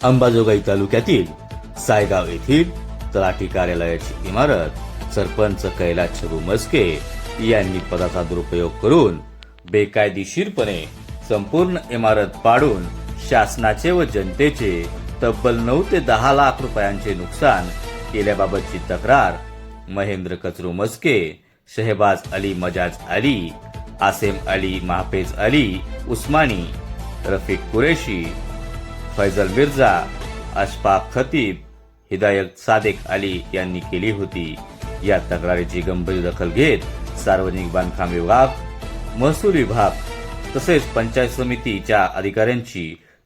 अंबाजोगाई तालुक्यातील सायगाव येथील तलाठी कार्यालयाची इमारत सरपंच कैलास छगू मस्के यांनी पदाचा दुरुपयोग करून बेकायदेशीरपणे संपूर्ण इमारत पाडून शासनाचे व जनतेचे तब्बल नऊ ते दहा लाख रुपयांचे नुकसान केल्याबाबतची तक्रार महेंद्र कचरू मस्के शहबाज अली मजाज अली आसेम अली महाफेज अली उस्मानी रफिक कुरेशी फैजल मिर्झा अशफाक खतीब हिदायत सादेक अली यांनी केली होती. या तक्रारीची गंभीर दखल घेत सार्वजनिक बांधकाम विभाग महसूल विभाग तसेच पंचायत समितीच्या अधिकाऱ्यांची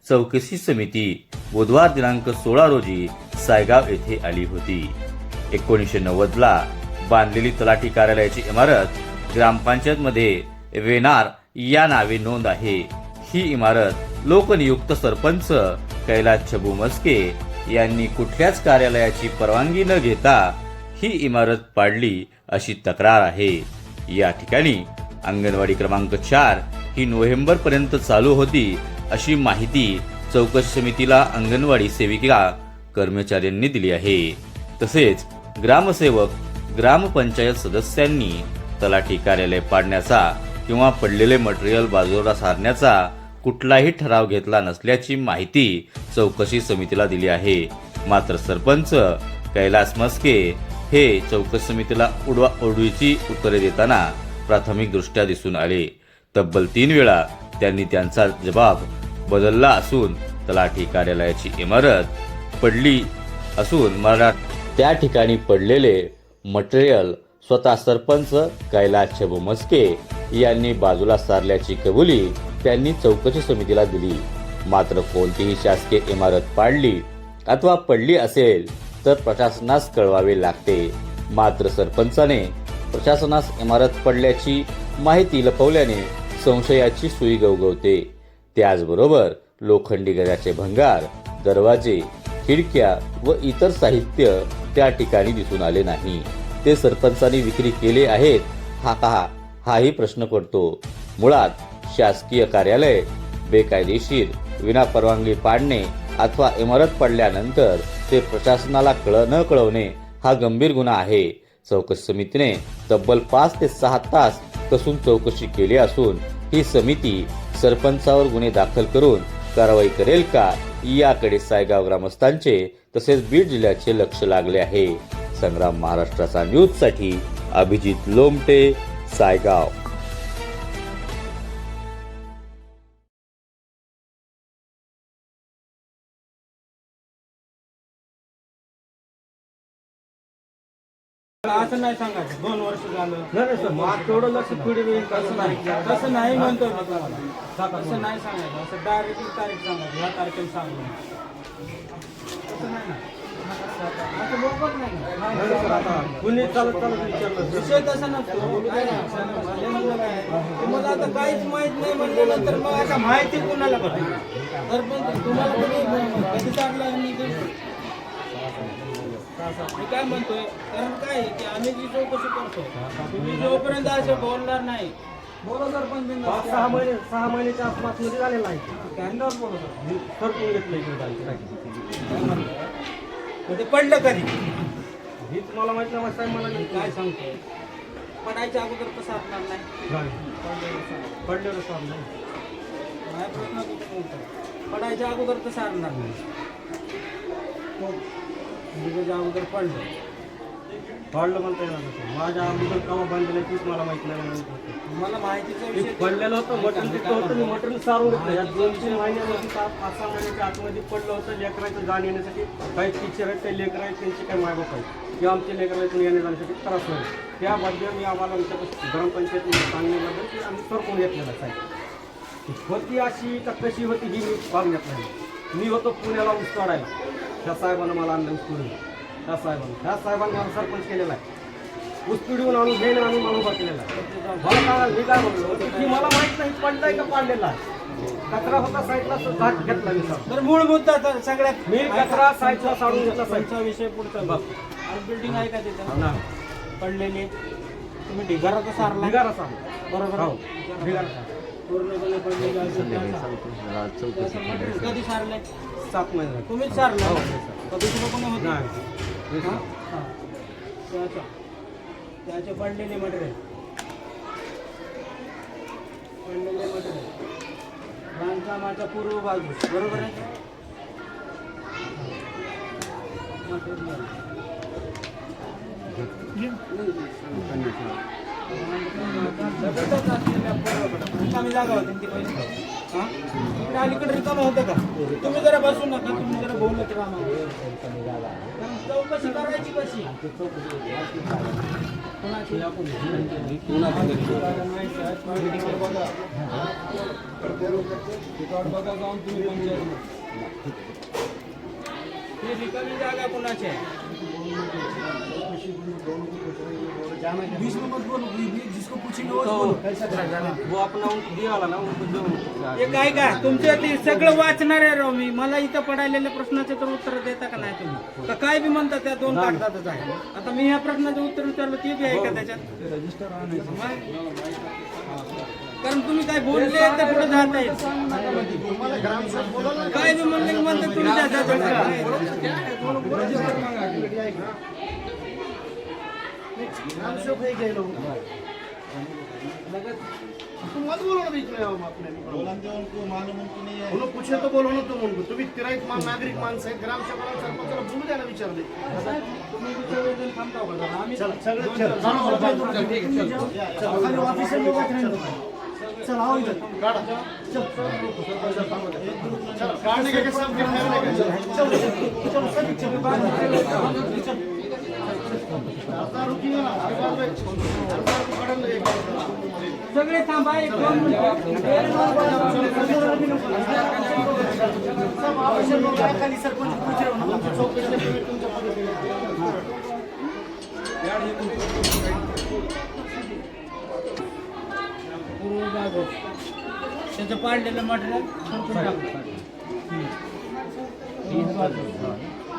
चौकशी समिती बुधवार दिनांक सोळा रोजी सायगाव येथे आली होती. एकोणीसशे नव्वद ला बांधलेली तलाठी कार्यालयाची इमारत ग्रामपंचायतमध्ये वेनार या नावे नोंद आहे. ही इमारत लोकनियुक्त सरपंच कैलास छबू मस्के यांनी कुठल्याच कार्यालयाची परवानगी न घेता ही इमारत पाडली अशी तक्रार आहे. या ठिकाणी अंगणवाडी क्रमांक चार ही नोव्हेंबर पर्यंत चालू होती अशी माहिती चौकशी समितीला अंगणवाडी सेविका कर्मचाऱ्यांनी दिली आहे. तसेच ग्रामसेवक ग्रामपंचायत सदस्यांनी तलाठी कार्यालय पाडण्याचा किंवा पडलेले मटेरियल बाजूला सारण्याचा कुठलाही ठराव घेतला नसल्याची माहिती चौकशी समितीला दिली आहे. मात्र सरपंच कैलास मस्के हे चौकशी समितीला उडवा उडवीची उत्तरे देताना प्राथमिक दृष्ट्या दिसून आले. तब्बल तीन वेळा त्यांनी त्यांचा जबाब बदलला असून तलाठी कार्यालयाची इमारत पडली असून मरा त्या ठिकाणी पडलेले मटेरियल स्वतः सरपंच कैलास छबू मस्के यांनी बाजूला सारल्याची कबुली त्यांनी चौकशी समितीला दिली. मात्र कोणतीही शासकीय इमारत पाडली अथवा पडली असेल तर प्रशासनास कळवावे लागते. मात्र सरपंचाने प्रशासनास इमारत पडल्याची माहिती लपवल्याने संशयाची सुई गवगवते. त्याचबरोबर लोखंडी गजाचे भंगार दरवाजे खिडक्या व इतर साहित्य त्या ठिकाणी दिसून आले नाही. ते सरपंचांनी विक्री केले आहेत. हा का हाही प्रश्न पडतो. मुळात शासकीय कार्यालय बेकायदेशीर विना परवानगी पाडणे अथवा इमारत पडल्यानंतर ते प्रशासनाला कळ न कळवणे हा गंभीर गुन्हा आहे. चौकशी समितीने तब्बल पाच ते सहा तास कसून चौकशी केली असून ही समिती सरपंचावर गुन्हे दाखल करून कारवाई करेल का याकडे सायगाव ग्रामस्थांचे तसेच बीड जिल्ह्याचे लक्ष लागले आहे. संग्राम महाराष्ट्राचा न्यूजसाठी अभिजित लोमटे सायगाव. असं नाही सांगायचं. दोन वर्ष झालं. नाही सर मग तेवढं लक्ष थोडी वेळ तसं नाही. तसं नाही म्हणतो मी तुम्हाला. तसं नाही सांगायचं. असं डायरेक्टली तारीख सांगायची. ह्या तारखेला सांगू तसं नाही ना. असं बरोबर नाही ना. कुणी चालत चालत विचारलं सर. विषय तसा नसतो. काय नाही, झाल्यामुळं काय आहे, तुम्हाला आता काहीच माहीत नाही म्हणल्यानंतर मग आता माहिती कोणाला बघा तर पण तुम्हाला तुम्ही कधी टाकलं आणि ते- मी काय म्हणतोय कारण काय आहे की आम्ही जी चौकशी करतो तुम्ही जोपर्यंत असं बोलणार नाही बोला जर पण बिनधास्त. सहा महिने सहा महिन्याच्या आसपासमध्ये झालेला आहे. कॅन्डॉर बोलत मी सरकून घेतलं इकडे. मग ते पडलं कधी? ही तुम्हाला माहीत नाही साहेब मला मी काय सांगतोय? पडायच्या अगोदर कसं असणार नाही. पडलेलं सर नाही. माझा प्रश्न कुठे नव्हता पडायच्या अगोदर कसं आणणार नाही. त्याच्या अगोदर पडलं. पडलं म्हणता येणार नाही. सर. माझ्या अगोदर कवा बांधलेलं तीच मला माहीत नाही. म्हणून होतं. मला माहितीचा पडलेलं होतं मटण तिथं होतं मी मटण सारून घेतलं या दोन तीन महिन्यामध्ये पा- पाच सहा महिन्याच्या आतमध्ये पडलं होतं. लेकराचं जाण येण्यासाठी काही टीचर आहेत काही लेकर आहेत त्यांचे काही मायबाप आहेत किंवा आमच्या लेकरातून येण्या जाण्यासाठी त्रास होईल. त्याबद्दल मी आम्हाला आमच्या ग्रामपंचायतीमध्ये सांगण्याबद्दल की आम्ही सरकून घेतलेला साहेब. होती अशी का कशी होती ही मी बघण्यात नाही मी होतो पुण्याला ऊस त्या साहेबानं मला आणलं तोडून त्या साहेबानं. त्या साहेबांनी मला सरपंच केलेला आहे. ऊस पिढीहून आणून घेणे आणून मला उभा केलेला आहे. मला काय मी काय म्हणलो की मला माहीत नाही पडलाय का पाडलेला आहे. कचरा होता साईडला घाट घेतला मी सर तर मूळ मुद्दा तर सगळ्यात मी कचरा साईडला साडून घेतला साईड पंचा विषय पुढचा बघ. आणि बिल्डिंग आहे का तिथं? ना पडलेली. तुम्ही ढिगारा तर सारला ढिगारा सांग बरोबर. हो. ढिगारा सांग पूर्णपणे पडलेली कधी सारले सात महिने झाले. तुम्हीच सारलं हो? मी सारलं. का दुसरं कोणी होतं नाही हा? हा. त्याच्या त्याचे पडलेले मटेरियल पडलेले मटेरियल बांधकामाच्या पूर्व बाजू बरोबर आहे मटेरियल रिकामी जागा होती ती पहिली हा इकडे अलीकडे रिकामा होतं का? तुम्ही जरा बसू नका तुम्ही जरा बोलत राहा चौकशी करायची कशी? बघा जाऊन तुम्ही रिकामी जागा कोणाची? आहे बीस में मत बोलो जिसको पूछेंगे वो बोलो। वो अपना उनको वाला ना उनको जो हे काय काय तुमच्या ते सगळं वाचणार आहे राव मी. मला इथं पडायलेल्या प्रश्नाचे तर उत्तर देता का नाही तुम्ही? का काय बी म्हणता त्या दोन कागदातच आहे. आता मी ह्या प्रश्नाचं उत्तर विचारलं ते बी आहे का त्याच्यात? मग? कारण तुम्ही काय बोलले ते पुढे जात आहे काय बी म्हणले की म्हणते तुम्ही त्या जाता बोलो पूछे तो बोलो ना तुम उनको तुम्ही तिराईत मान नागरिक माणसं आहेत ग्रामसेवकाला सरपंचाला बोलू द्या ना विचारले तुम्ही सगळे चल ना. चल. आओ इधर चल. चल काढणे का सब ठहरने का चल चल सभी चल चल बाद में सरकार को पकड़ ले सगळे थांबा एक दोन सब खाली सरपंच हो तुमच्या चौकशीला तुम्ही तुमच्या पद्धतीने पूर्व बाजू त्याचं पाडलेलं मटेरियल संपून टाकू.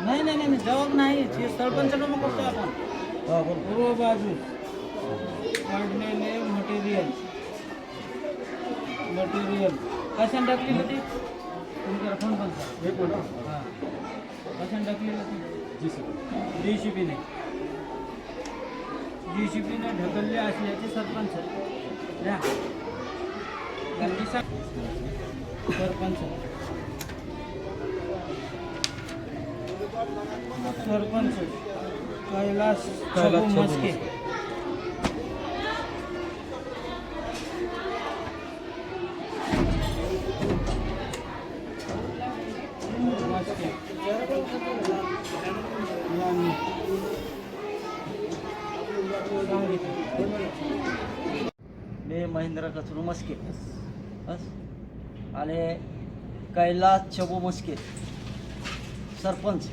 नाही नाही नाही नाही, जबाब नाही. हे सरपंच मग करतो आपण. पूर्व बाजू. पाडलेले मटेरियल. मटेरियल. कशाने टाकलेलं ते? तुमच्या फोन पण हां कशाने टाकलेलं ते? जी सी पीने जी सी पीने ढकलले असल्याचे सरपंच. द्या. सरपंच. सरपंच. कैलास कैलास मस्के. यांनी सांगितलं. महेंद्र कचरू मस्के. बस. आणि कैलास छबू मस्के. सरपंच.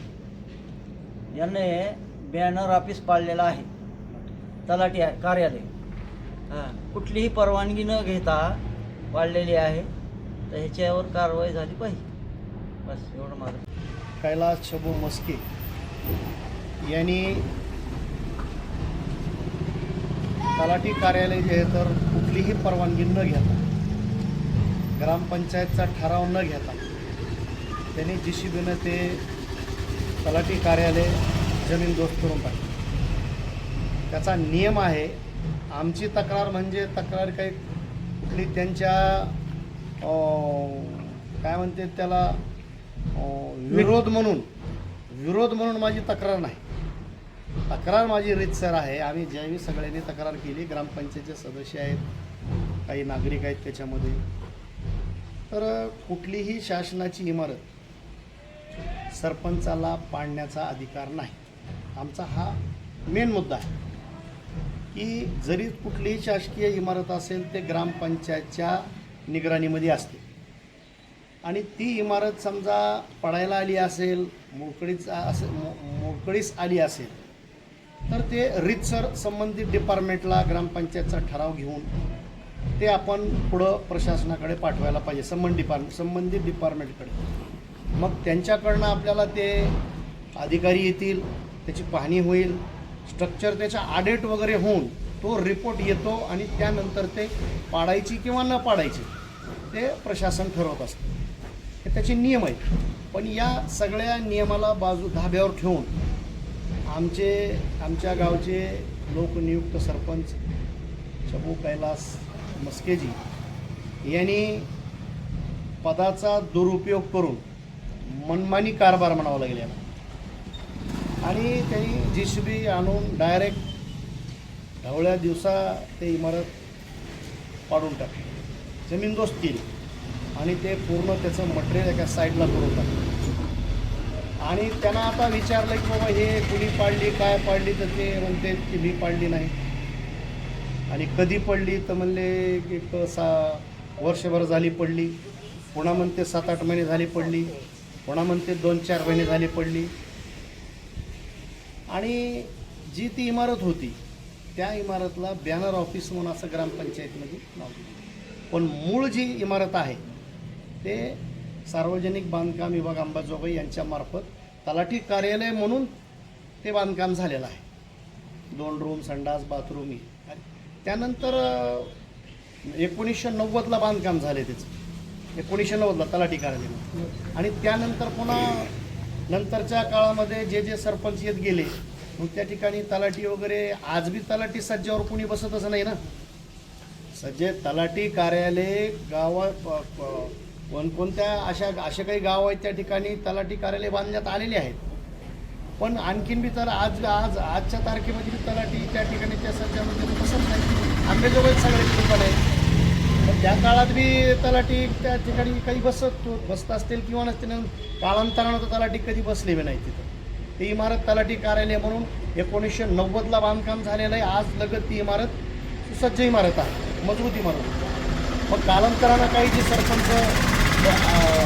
यांनी बॅनर ऑफिस पाळलेला आहे. तलाठी आहे कार्यालय. हां कुठलीही परवानगी न घेता पाळलेली आहे. तर ह्याच्यावर कारवाई झाली पाहिजे. बस एवढं माझं. कैलास शबू मस्के. यांनी तलाठी कार्यालय जे आहे तर कोणतीही परवानगी न घेता ग्रामपंचायतचा ठराव न घेता त्यांनी जी सी बीनं ते तलाठी कार्यालय जमीन दोस्त करून पाहिजे त्याचा नियम आहे आमची तक्रार म्हणजे तक्रार काही कुठली त्यांच्या अं, काय म्हणते त्याला विरोध म्हणून विरोध म्हणून माझी तक्रार नाही. तक्रार माझी रीतसर आहे. आम्ही ज्यावेळी सगळ्यांनी तक्रार केली ग्रामपंचायतचे सदस्य आहेत काही नागरिक आहेत त्याच्यामध्ये. तर कुठलीही शासनाची इमारत सरपंचाला पाडण्याचा अधिकार नाही. आमचा हा मेन मुद्दा आहे. की जरी कुठलीही शासकीय इमारत असेल ते ग्रामपंचायतच्या निगराणीमध्ये असते. आणि ती इमारत समजा पडायला आली असेल मोकळीच असे मो मोकळीच आली असेल तर ते रीतसर संबंधित डिपार्टमेंटला ग्रामपंचायतचा ठराव घेऊन ते आपण पुढं प्रशासनाकडे पाठवायला पाहिजे संबंध डिपार्टमेंट संबंधित डिपार्टमेंटकडे. मग त्यांच्याकडनं आपल्याला ते अधिकारी येतील त्याची पाहणी होईल स्ट्रक्चर त्याच्या आडेट वगैरे होऊन तो रिपोर्ट येतो आणि त्यानंतर ते पाडायची किंवा न पाडायची ते प्रशासन ठरवत असतं. हे त्याचे नियम आहेत. पण या सगळ्या नियमाला बाजू धाब्यावर ठेवून आमचे आमच्या गावचे लोकनियुक्त सरपंच चबू कैलास मस्केजी यांनी पदाचा दुरुपयोग करून मनमानी कारभार म्हणावा लागेल याला. आणि त्यांनी जी सी बी आणून डायरेक्ट ढवळ्या दिवसा ते इमारत पाडून टाकली. जमीनदोस्त केली. आणि ते पूर्ण त्याचं मटेरियल एका साईडला करून टाकलं. आणि त्यांना आता विचारलं की बाबा हे कुणी पाडली? काय पाडली? तर ते म्हणते की मी पाडली नाही. आणि कधी पडली तर म्हणले एक सा वर्षभर झाली पडली. पुन्हा म्हणते सात आठ महिने झाली पडली. पुन्हा म्हणते दोन चार महिने झाली पडली. आणि जी ती इमारत होती त्या इमारतला बॅनर ऑफिस म्हणून असं ग्रामपंचायतमध्ये नाव पण मूळ जी इमारत आहे ते सार्वजनिक बांधकाम विभाग अंबाजोगाई यांच्यामार्फत तलाठी कार्यालय म्हणून ते बांधकाम झालेलं आहे. दोन रूम संडास बाथरूम ही त्यानंतर एकोणीसशे नव्वदला बांधकाम झाले त्याचं. एकोणीसशे नव्वदला तलाठी कार्यालय आणि त्यानंतर पुन्हा नंतरच्या काळामध्ये जे जे सरपंच येत गेले मग त्या ठिकाणी तलाठी वगैरे आज बी तलाठी सज्जावर कोणी असं नाही ना. सज्जे तलाठी कार्यालय गावा प- प- कोणकोणत्या अशा असे काही गाव आहेत त्या ठिकाणी तलाठी कार्यालय बांधण्यात आलेले आहेत. पण आणखीन बी तर आज आज आजच्या तारखेमध्ये तलाठी त्या ठिकाणी त्या सज्जामध्ये बसत नाही. आंबेजोगाई सगळे कुटुंबाला आहे पण त्या काळात बी तलाठी त्या ठिकाणी काही बसत बसत असतील किंवा नसतील कालांतरानं तर तलाठी कधी बसले बी नाही तिथं. ती इमारत तलाठी कार्यालय म्हणून एकोणीसशे नव्वदला बांधकाम झालेलं आहे. आज लगत ती इमारत सुसज्ज इमारत आहे. मजबूत इमारत. मग कालांतरानं काही जे सरपंच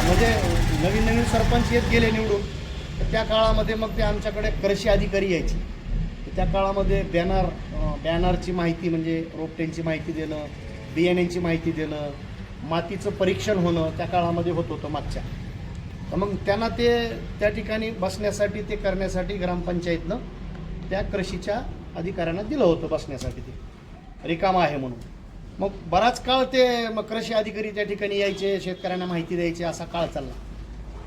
म्हणजे नवीन नवीन सरपंच येत गेले निवडून तर त्या काळामध्ये मग ते आमच्याकडे कृषी अधिकारी यायचे. तर त्या काळामध्ये बॅनर बॅनरची माहिती म्हणजे रोपट्यांची माहिती देणं बियाण्यांची माहिती देणं मातीचं परीक्षण होणं त्या काळामध्ये होत होतं मागच्या. तर मग त्यांना ते त्या ठिकाणी बसण्यासाठी ते करण्यासाठी ग्रामपंचायतनं त्या कृषीच्या अधिकाऱ्यांना दिलं होतं बसण्यासाठी ते. रिकामा आहे म्हणून. मग बराच काळ ते मग कृषी अधिकारी त्या ठिकाणी यायचे शेतकऱ्यांना माहिती द्यायचे असा काळ चालला.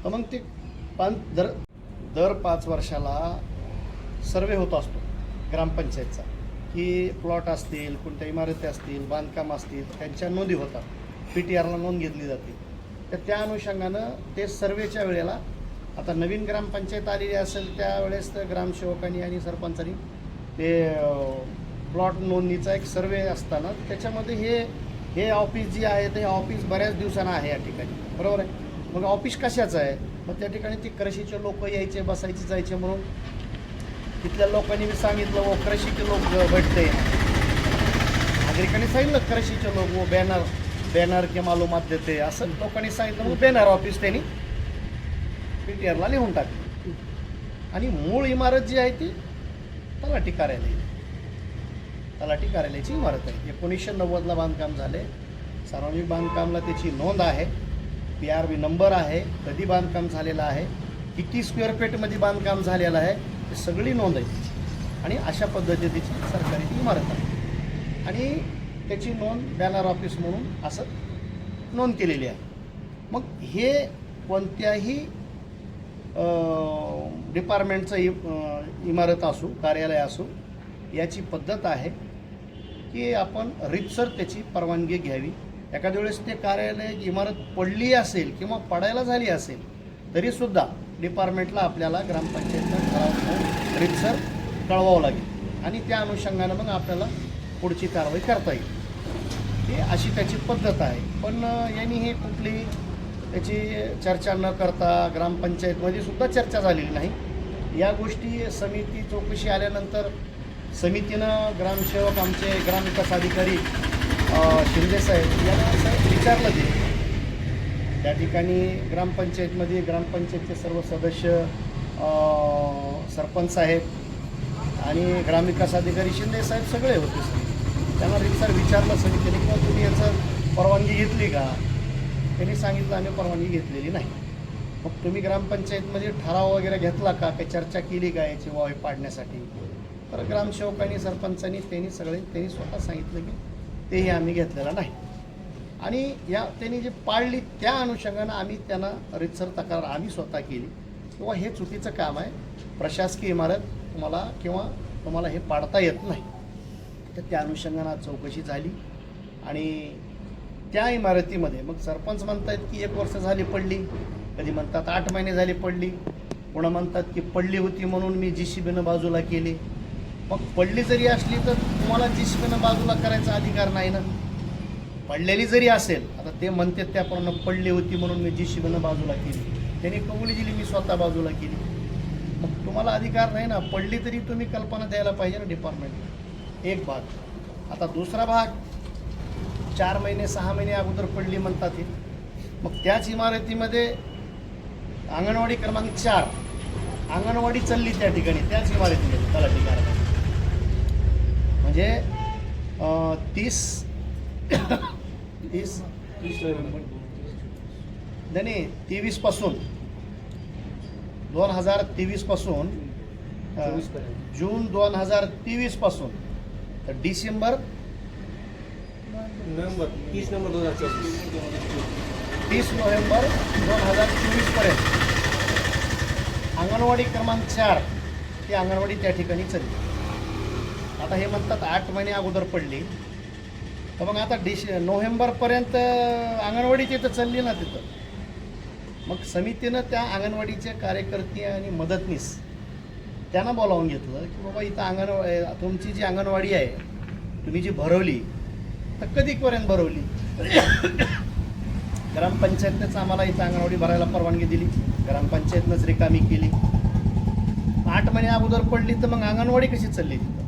तर मग ते पण दर दर पाच वर्षाला सर्वे होत असतो ग्रामपंचायतचा की प्लॉट असतील कोणत्या इमारती असतील बांधकाम असतील त्यांच्या नोंदी होतात. पी टी आरला नोंद घेतली जाते. तर त्या अनुषंगानं ते सर्वेच्या वेळेला आता नवीन ग्रामपंचायत आलेली असेल त्यावेळेस तर ग्रामसेवकांनी आणि सरपंचांनी ते प्लॉट नोंदणीचा एक सर्वे असताना त्याच्यामध्ये हे हे ऑफिस जे आहे ते ऑफिस बऱ्याच दिवसानं आहे या ठिकाणी. बरोबर आहे? मग ऑफिस कशाचं आहे? मग त्या ठिकाणी ती कृषीचे लोक यायचे बसायचे जायचे म्हणून. तिथल्या लोकांनी मी सांगितलं व कृषीचे लोक भेटते नागरिकांनी सांगितलं कृषीचे लोक व बॅनर बॅनर के मालूमात देते. असं लोकांनी सांगितलं मग बॅनर ऑफिस त्यांनी पी टी आरला लिहून टाकली. आणि मूळ इमारत जी आहे ती तलाठी कार्यालय. तलाठी कार्यालयाची इमारत आहे. एकोणीसशे नव्वदला बांधकाम झाले सार्वजनिक बांधकामला त्याची नोंद आहे. पी आर बी नंबर आहे कधी बांधकाम झालेलं आहे किती स्क्वेअर फीटमध्ये बांधकाम झालेलं आहे ते सगळी नोंद आहे. आणि अशा पद्धतीची सरकारी ती इमारत आहे. आणि त्याची नोंद बॅनर ऑफिस म्हणून असं नोंद केलेली आहे. मग हे कोणत्याही डिपार्टमेंटचं इ इमारत असू कार्यालय असू याची पद्धत आहे की आपण रितसर त्याची परवानगी घ्यावी. एखाद्या वेळेस ते कार्यालय इमारत पडली असेल किंवा पडायला झाली असेल तरीसुद्धा डिपार्टमेंटला आपल्याला ग्रामपंचायतचा ठराव रितसर कळवावं लागेल. आणि त्या अनुषंगानं मग आपल्याला पुढची कारवाई करता येईल. ही अशी त्याची पद्धत आहे. पण यांनी हे कुठली त्याची चर्चा न करता ग्रामपंचायतमध्ये सुद्धा चर्चा झालेली नाही. या गोष्टी समिती चौकशी आल्यानंतर समितीनं ग्रामसेवक आमचे ग्रामविकास अधिकारी शिंदे साहेब यांना साहेब विचारलं ते त्या ठिकाणी ग्रामपंचायतमध्ये ग्रामपंचायतचे सर्व सदस्य सरपंच साहेब आणि ग्रामविकास अधिकारी शिंदे साहेब सगळे होते सर. त्यांना रिक्सर विचारलं समितीने किंवा तुम्ही याचं परवानगी घेतली का? त्यांनी सांगितलं आम्ही परवानगी घेतलेली नाही. मग तुम्ही ग्रामपंचायतमध्ये ठराव वगैरे घेतला का? काही चर्चा केली का याची वावे पाडण्यासाठी? तर ग्रामसेवकांनी सरपंचांनी त्यांनी सगळे त्यांनी स्वतः सांगितलं की तेही आम्ही घेतलेलं नाही. आणि या त्यांनी जे पाळली त्या अनुषंगानं आम्ही त्यांना रितसर तक्रार आम्ही स्वतः केली. किंवा हे चुकीचं काम आहे. प्रशासकीय इमारत तुम्हाला किंवा तुम्हाला हे पाडता येत नाही. तर त्या अनुषंगानं चौकशी झाली. आणि त्या इमारतीमध्ये मग सरपंच म्हणतात की एक वर्ष झाली पडली. कधी म्हणतात आठ महिने झाले पडली. पुन्हा म्हणतात की पडली होती म्हणून मी जी सी बीनं बाजूला केली. मग पडली जरी असली तर तुम्हाला जी बाजूला करायचा अधिकार नाही ना? पडलेली जरी असेल आता ते म्हणतात त्याप्रमाणे पडली होती म्हणून मी जी बाजूला केली. त्यांनी कबुली दिली मी स्वतः बाजूला केली. मग तुम्हाला अधिकार नाही ना? पडली तरी तुम्ही कल्पना द्यायला पाहिजे ना डिपार्टमेंट एक भाग. आता दुसरा भाग चार महिने सहा महिने अगोदर पडली म्हणतात मग त्याच इमारतीमध्ये अंगणवाडी क्रमांक चार अंगणवाडी चालली त्या ठिकाणी त्याच इमारतीमध्ये त्याला कार्यालयात म्हणजे तीस तीस नाही नाही तेवीसपासून दोन हजार तेवीसपासून अं, जून दोन हजार तेवीसपासून तर डिसेंबर नोव्हेंबर. तीस नंबर दोन हजार चोवीस. तीस नोव्हेंबर दोन हजार चोवीसपर्यंत अंगणवाडी क्रमांक चार ही अंगणवाडी त्या ठिकाणी चालली. आता हे म्हणतात आठ महिने अगोदर पडली. तर मग आता डिश नोव्हेंबरपर्यंत अंगणवाडी तिथं चालली ना तिथं. मग समितीनं त्या अंगणवाडीचे कार्यकर्ते आणि मदतनीस त्यांना बोलावून घेतलं की बाबा इथं अंगणवाडी तुमची जी अंगणवाडी आहे तुम्ही जी भरवली तर कधीपर्यंत भरवली? ग्रामपंचायतनेच आम्हाला इथं अंगणवाडी भरायला परवानगी दिली. ग्रामपंचायतनंच रिकामी केली. आठ महिने अगोदर पडली तर मग अंगणवाडी कशी चालली तिथं?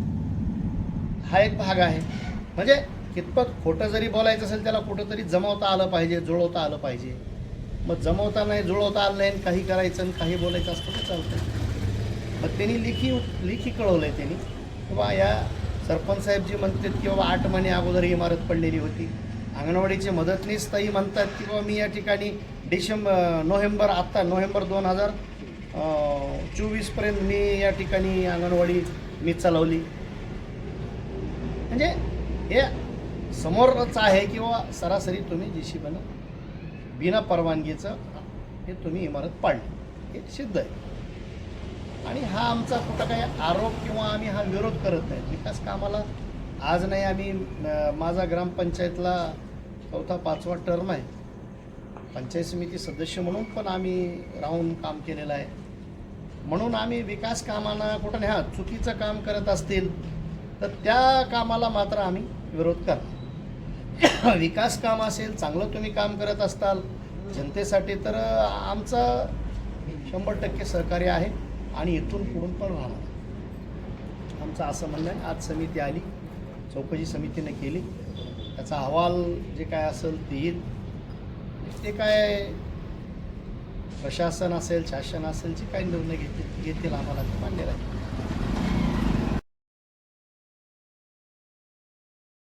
हा एक भाग आहे. म्हणजे कितपत खोटं जरी बोलायचं असेल त्याला कुठंतरी जमवता आलं पाहिजे जुळवता आलं पाहिजे. मग जमवता नाही जुळवता आलं नाही आणि काही करायचं आणि काही बोलायचं असतं तर चालतं मग त्यांनी लिखी लिखी कळवलं आहे त्यांनी. किंवा या सरपंच साहेबजी म्हणतात की बाबा आठ महिने अगोदर इमारत पडलेली होती. अंगणवाडीचे मदतनीस ताई म्हणतात की बाबा मी या ठिकाणी डिसेंबर नोव्हेंबर आत्ता नोव्हेंबर दोन हजार चोवीसपर्यंत मी या ठिकाणी अंगणवाडी मी चालवली. म्हणजे हे समोरच आहे किंवा सरासरी तुम्ही जी बिना परवानगीचं हे तुम्ही इमारत पाडली. हे सिद्ध आहे. आणि हा आमचा कुठं काही आरोप किंवा आम्ही हा विरोध करत नाही. विकास कामाला आज नाही आम्ही माझा ग्रामपंचायतला चौथा पाचवा टर्म आहे. पंचायत समिती सदस्य म्हणून पण आम्ही राहून काम केलेलं आहे. म्हणून आम्ही विकास कामांना कुठं नाही हा चुकीचं काम करत असतील तर त्या कामाला मात्र आम्ही विरोध करतो. विकास काम असेल चांगलं तुम्ही काम करत असताल जनतेसाठी तर आमचं शंभर टक्के सहकार्य आहे आणि इथून पुढून पण राहणार. आमचं असं म्हणणं आहे आज समिती आली चौकशी समितीने केली. त्याचा अहवाल जे काय असेल ते येईल ते काय प्रशासन असेल शासन असेल जे काही निर्णय घेतील घेतील आम्हाला ते मान्य राहील.